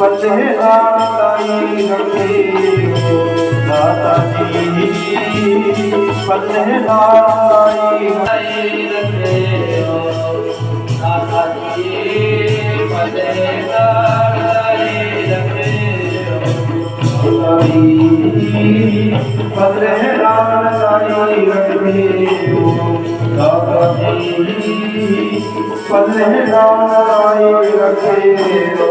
ફતેહ આઈ નથી पल्ले लाई रखे हो दादा जी पल्ले लाई रखे रखे हो दादा जी पल्ले लाई रखे हो।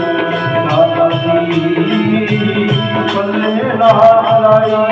I'm not.